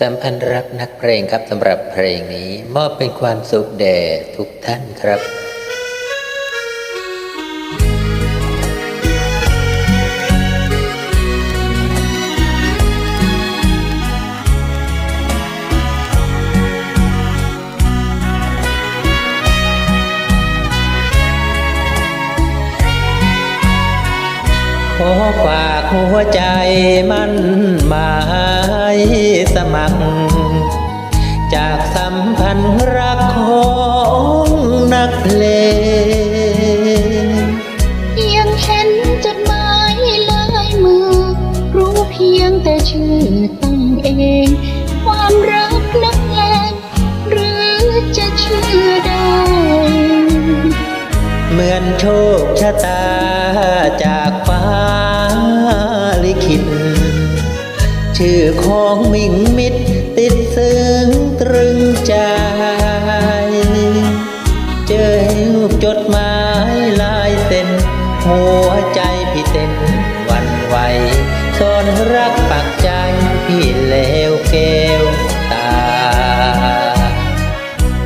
สัมพันธ์รักนักเพลงครับสำหรับเพลงนี้ มอบเป็นความสุขแด่ทุกท่านครับขอฝากหัวใจมัน มัครจากสัมพันธ์รักของนักเพลงยังเห็นจดหมายลายมือ รู้เพียงแต่ชื่อ ชื่อของมิ่งมิตรติดซึ้งตรึงใจ เจอรูปจดหมายลายเส้น หัวใจพี่เต้นวันไหวซ่อนรักปักใจพี่เลวแก้วตา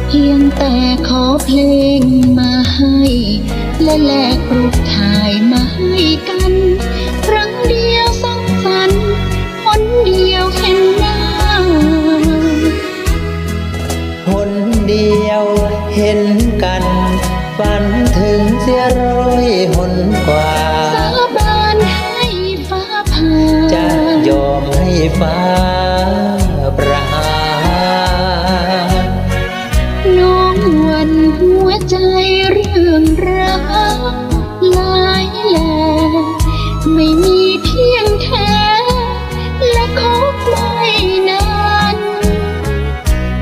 เพียงแต่ขอเพลงมาให้ และแลกรูปถ่ายมาให้กัน เดียวเห็นกันฝันถึงเสียร้อยหนกว่า สาบานให้ฟ้าผ่าจะยอมให้ฟ้า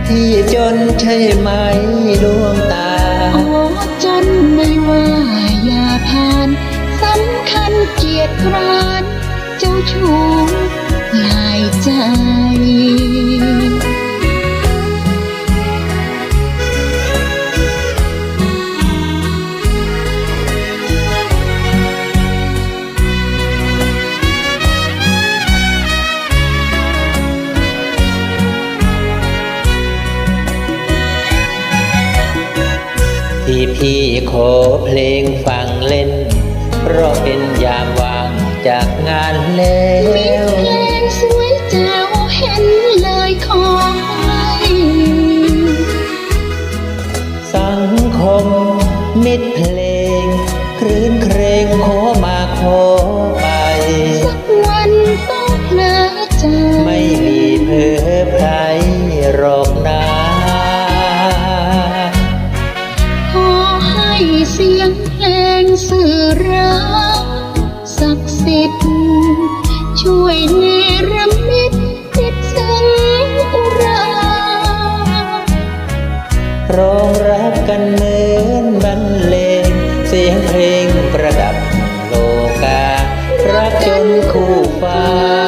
ที่จนใช่ไหมดวงตา โอ้จนไม่ว่าอย่าผ่านสำคัญเกียรติกร้าน เจ้าชู้หลายใจ ที่พี่ขอเพลงฟังเล่น เพราะเป็นยามว่างจากงานแล้มีวเพลงสวยแจ๋วเห็นเลยขอให้สังคมมิตรเพลงครื้นเครงขอมาขอไป สักวันต้องเพลอใจไม่มีเพอไพรหรอกนะ เสียงเพลงสื่อรักศักดิ์สิทธิ์ช่วยเนรมิตติดซึ้งอุราร้องรักกันเหมือนบรรเลง เสียงเพลงประดับโลกา รักจนคู่ฟ้า